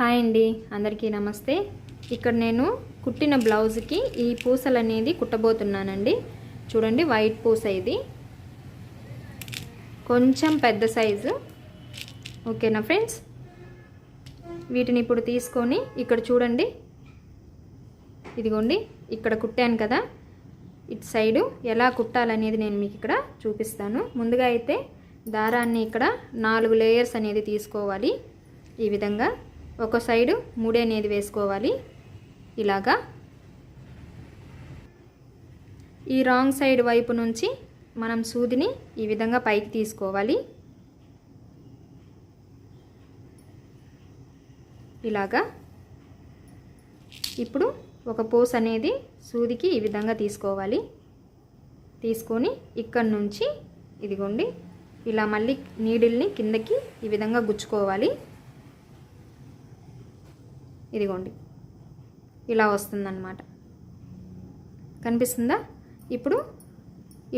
Hi అండి అందరికీ నమస్తే. ఇక్కడ నేను కుట్టిన బ్లౌజ్కి ఈ పూసలు అనేది కుట్టబోతున్నానండి. చూడండి వైట్ పూస ఇది. కొంచెం పెద్ద సైజు. ఓకేనా ఫ్రెండ్స్? వీటిని ఇప్పుడు తీసుకొని ఇక్కడ చూడండి. ఇదిగోండి ఇక్కడ కుట్టాను కదా. ఇటు సైడు ఎలా కుట్టాలనేది నేను మీకు ఇక్కడ చూపిస్తాను. ముందుగా అయితే దారాన్ని ఇక్కడ నాలుగు లేయర్స్ అనేది తీసుకోవాలి ఈ విధంగా. ఒక సైడు మూడే అనేది వేసుకోవాలి. ఇలాగా. ఈ రాంగ్ సైడ్ వైపు నుంచి మనం సూదిని ఈ విధంగా పైకి తీసుకోవాలి. ఇలాగా. ఇప్పుడు ఒక పూస అనేది సూదికి ఈ విధంగా తీసుకోవాలి. తీసుకొని ఇక్కడ నుంచి ఇదిగోండి ఇలా మళ్ళీ నీడిల్ని కిందకి ఈ విధంగా గుచ్చుకోవాలి. ఇదిగోండి. ఇలా వస్తుందన్నమాట. కనిపిస్తుందా? ఇప్పుడు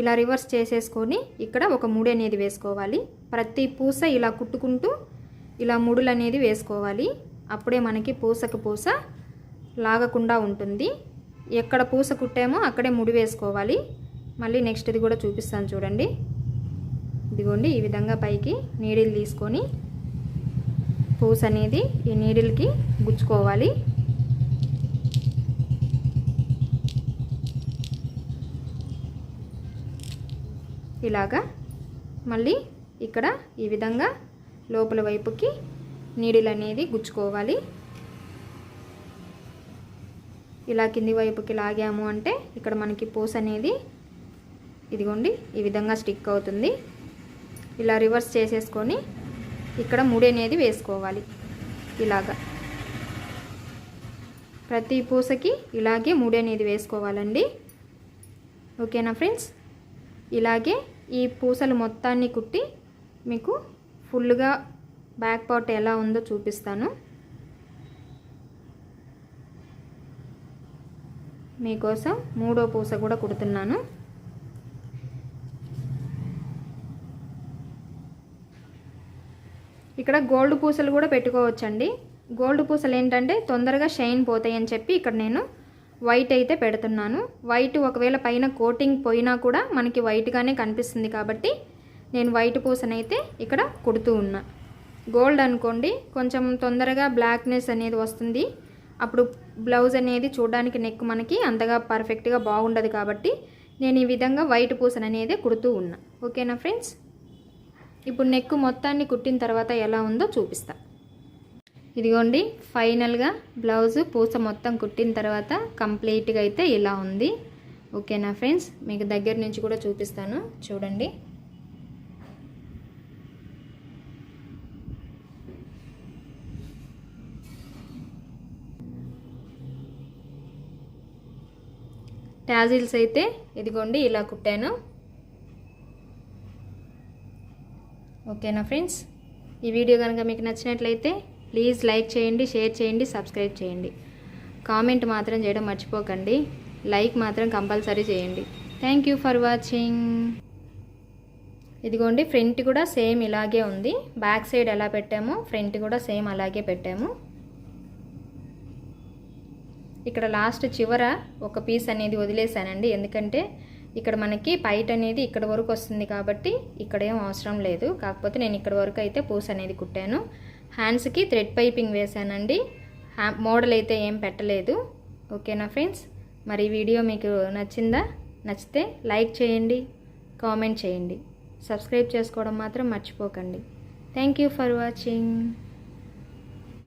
ఇలా రివర్స్ చేసేసుకొని ఇక్కడ ఒక ముడి అనేది వేసుకోవాలి. ప్రతి పూస ఇలా కుట్టుకుంటూ ఇలా ముడులు అనేది వేసుకోవాలి. అప్పుడే మనకి పూసకు పూస లాగకుండా ఉంటుంది. ఎక్కడ పూస కుట్టామో అక్కడే ముడి వేసుకోవాలి. మళ్ళీ నెక్స్ట్ ఇది కూడా చూపిస్తాను చూడండి. ఇదిగోండి ఈ విధంగా పైకి నీడిల్ తీసుకొని పూస అనేది ఈ నీడిల్కి గుచ్చుకోవాలి. ఇలాగా మళ్ళీ ఇక్కడ ఈ విధంగా లోపల వైపుకి నీడిల్ అనేది గుచ్చుకోవాలి. ఇలా కింది వైపుకి లాగాము అంటే ఇక్కడ మనకి పూస అనేది ఇదిగోండి ఈ విధంగా స్టిక్ అవుతుంది. ఇలా రివర్స్ చేసేసుకొని ఇక్కడ ముడి అనేది వేసుకోవాలి. ఇలాగా. ప్రతి పూసకి ఇలాగే ముడి అనేది వేసుకోవాలండి. ఓకేనా ఫ్రెండ్స్? ఇలాగే ఈ పూసలు మొత్తాన్ని కుట్టి మీకు ఫుల్గా బ్యాక్ పార్ట్ ఎలా ఉందో చూపిస్తాను. మీకోసం మూడో పూస కూడా కుడుతున్నాను. ఇక్కడ గోల్డ్ పూసలు కూడా పెట్టుకోవచ్చండి. గోల్డ్ పూసలు ఏంటంటే తొందరగా షైన్ పోతాయని చెప్పి ఇక్కడ నేను వైట్ అయితే పెడుతున్నాను. వైట్ ఒకవేళ పైన కోటింగ్ పోయినా కూడా మనకి వైట్గానే కనిపిస్తుంది కాబట్టి నేను వైట్ పూసనైతే ఇక్కడ కుడుతూ ఉన్నా. గోల్డ్ అనుకోండి కొంచెం తొందరగా బ్లాక్నెస్ అనేది వస్తుంది. అప్పుడు బ్లౌజ్ అనేది చూడడానికి నెక్ మనకి అంతగా పర్ఫెక్ట్గా బాగుండదు కాబట్టి నేను ఈ విధంగా వైట్ పూసన అనేది కుడుతూ ఉన్నా. ఓకేనా ఫ్రెండ్స్? ఇప్పుడు నెక్ మొత్తాన్ని కుట్టిన తర్వాత ఎలా ఉందో చూపిస్తా. ఇదిగోండి ఫైనల్గా బ్లౌజ్ పూస మొత్తం కుట్టిన తర్వాత కంప్లీట్గా అయితే ఇలా ఉంది. ఓకేనా ఫ్రెండ్స్ మీకు దగ్గర నుంచి కూడా చూపిస్తాను. చూడండి. ట్యాజిల్స్ అయితే ఇదిగోండి ఇలా కుట్టాను. ఓకేనా ఫ్రెండ్స్? ఈ వీడియో కనుక మీకు నచ్చినట్లయితే ప్లీజ్ లైక్ చేయండి షేర్ చేయండి సబ్స్క్రైబ్ చేయండి. కామెంట్ మాత్రం చేయడం మర్చిపోకండి. లైక్ మాత్రం కంపల్సరీ చేయండి. థ్యాంక్ యూ ఫర్ వాచింగ్ ఇదిగోండి ఫ్రంట్ కూడా సేమ్ ఇలాగే ఉంది. బ్యాక్ సైడ్ ఎలా పెట్టామో ఫ్రంట్ కూడా సేమ్ అలాగే పెట్టాము. ఇక్కడ లాస్ట్ చివర ఒక పీస్ అనేది వదిలేసానండి ఎందుకంటే ఇక్కడ మనకి పైట్ అనేది ఇక్కడ వరకు వస్తుంది కాబట్టి ఇక్కడ ఏం అవసరం లేదు. కాకపోతే నేను ఇక్కడ వరకు అయితే పూస అనేది కుట్టాను. హ్యాండ్స్కి థ్రెడ్ పైపింగ్ వేసానండి మోడల్ అయితే ఏం పెట్టలేదు. ఓకేనా ఫ్రెండ్స్ మరి వీడియో మీకు నచ్చిందా? నచ్చితే లైక్ చేయండి కామెంట్ చేయండి. సబ్స్క్రైబ్ చేసుకోవడం మాత్రం మర్చిపోకండి. Thank you for watching